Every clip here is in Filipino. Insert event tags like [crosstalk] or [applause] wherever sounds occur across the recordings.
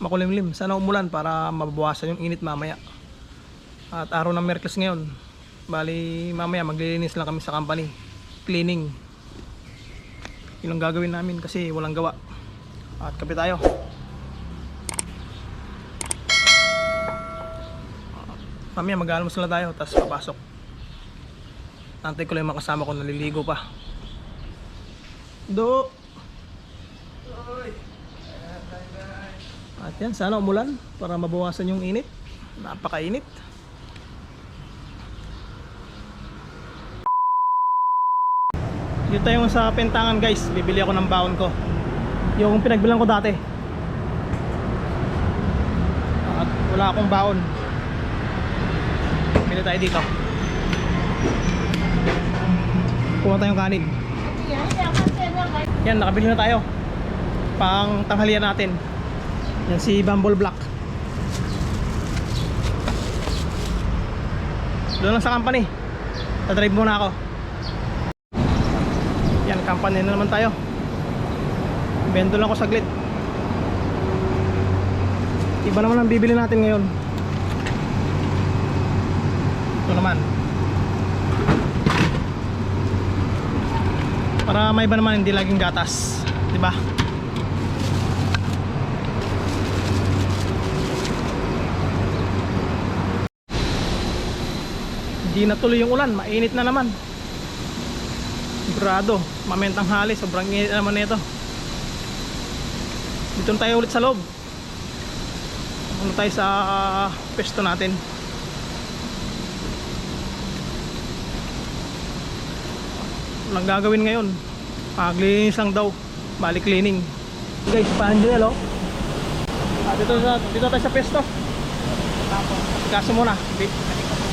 makulimlim. Sana umulan para mabawasan yung init mamaya. At araw ng Merkles ngayon. Bali mamaya maglilinis lang kami sa company. Cleaning. Yun ang gagawin namin kasi walang gawa. At kape tayo. Mamaya mag-almusal na tayo tapos papasok. Antay ko lang yung mga kasama ko naliligo pa. Do. At yan, sana umulan para mabawasan yung init. Napakainit. Dito tayo sa pentangan guys, bibili ako ng baon ko. Yung pinagbilang ko dati. At wala akong baon. Bili tayo dito. Kuha tayong kanin. Yan, nakabili na tayo. Pang tanghalian natin. Yan si Bumble Black. Doon lang sa company. Tadrive muna ako. Yan, company na naman tayo. Bento lang ako saglit. Iba naman ang bibili natin ngayon. Ito naman. Para may iba naman hindi laging gatas, 'di ba? Hindi na tuloy yung ulan, mainit na naman. Sigurado, mamentang hali, sobrang init naman nito. Dito tayo ulit sa loob. Ano tayo sa pesto natin. Walang gagawin ngayon. Paglinis lang daw. Balik cleaning. Guys, pahan nyo oh. Ah, dito, sa, dito tayo sa pesto. Kaso muna.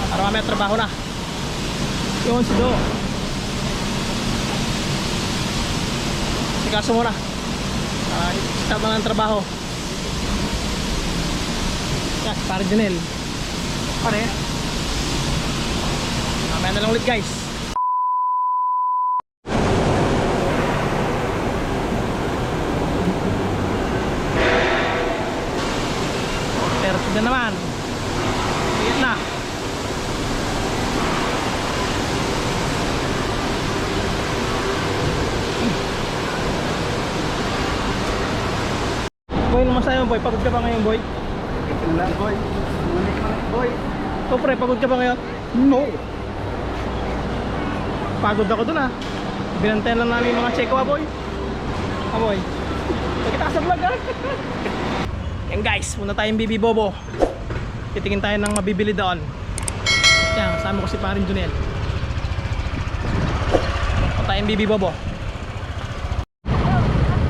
Para mamaya trabaho na. Yun, si Do. Sikaso muna. Ah, start na ng trabaho. Yes, para Janel. Pare. Mamaya na lang ulit guys. Pero tignan naman. Iyan na. Mo boy. Pagod ka ba ngayon boy? Wala, boy. Mo na, boy. O pre, pagod ka ba ngayon? No. Pagod ako dun ah. Binantayan lang namin mga check ah boy. Ah boy. Nakita ka sa vlog ah. [laughs] Yan guys, muna tayong Bibi Bobo. Titingin tayo ng mabibili doon. Yan, kasama ko si Parin Junel. Muna tayong Bibi Bobo.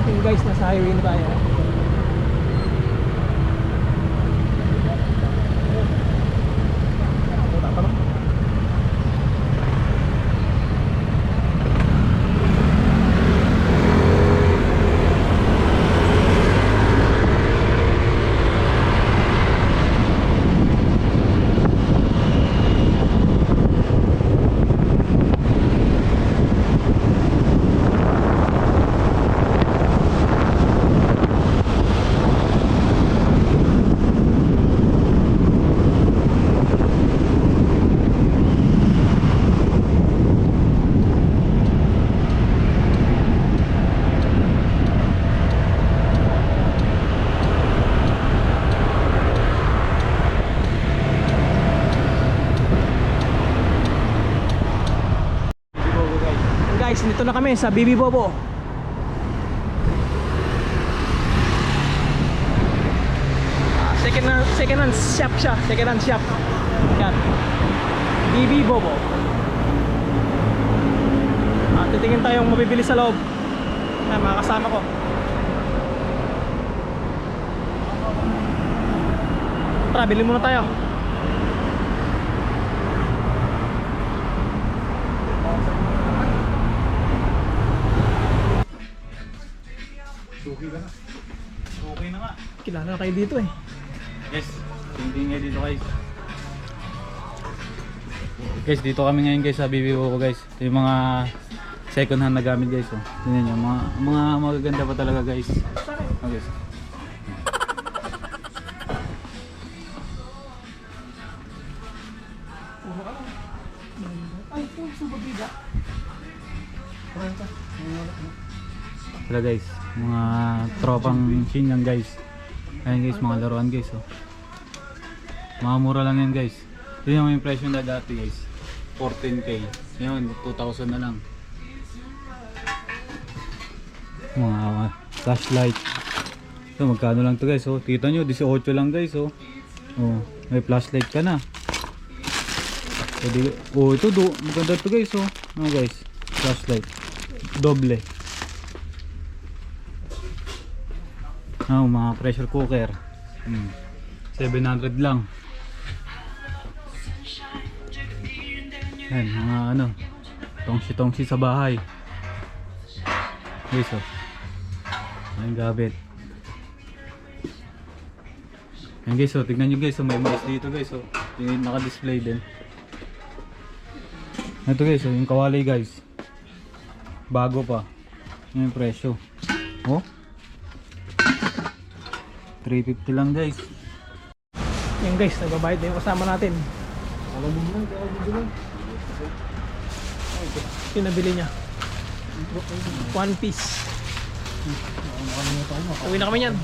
Yung guys, nasa highway na tayo. Puta pa no? Guys, dito na kami sa Bibi Bobo. Ah, Second hand, second hand shop siya, second hand shop. Yan. Bibi Bobo. Ah, titingin tayong mabibili sa loob. Yan, mga kasama ko. Tara, bili muna tayo. Suki ka na. Okay na nga. Kilala na kayo dito eh. Guys, hindi nga dito guys. Guys, dito kami ngayon guys sa BBO ko guys. Ito yung mga second hand na gamit guys. Oh. Tingnan nyo, mga, mga magaganda pa talaga guys. Oh, guys. Tara guys mga tropang Shenyang guys. Ayan guys, mga laruan guys. Oh. Mga mura lang yan guys. Yun yung impression na dati guys. 14k. Ngayon, 2,000 na lang. Mga flashlight. So, magkano lang to guys. Oh. Kita nyo, 18 lang guys. Oh. Oh, may flashlight ka na. Pwede, oh, ito do. Maganda to guys. Oh. Ano guys? Flashlight. Doble. Oh, mga pressure cooker. Hmm. 700 lang. Yan, mga ano. Tongsi-tongsi sa bahay. Guys, oh. Ayan, gamit. Yan guys, oh. Tignan nyo guys, oh. May mais dito guys, oh. Yung naka-display din. Ito guys, oh. Yung kawali guys. Bago pa. Yung presyo. Oh. 350 lang guys. Yan guys, nagbabayad na yung kasama natin. Pinabili niya. One piece. Uwi na kami yan.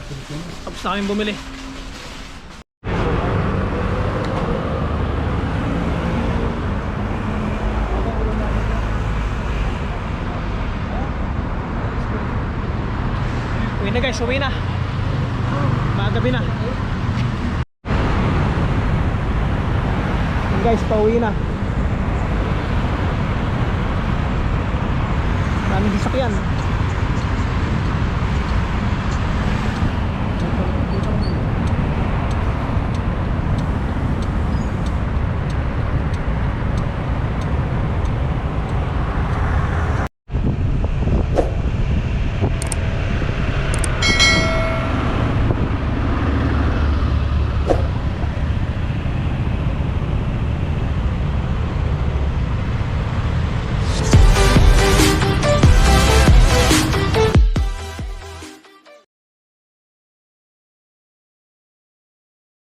Tapos na kami bumili. Uwi na guys, uwi na. Magabi na. Yan guys, pauwi na. Daming sasakyan.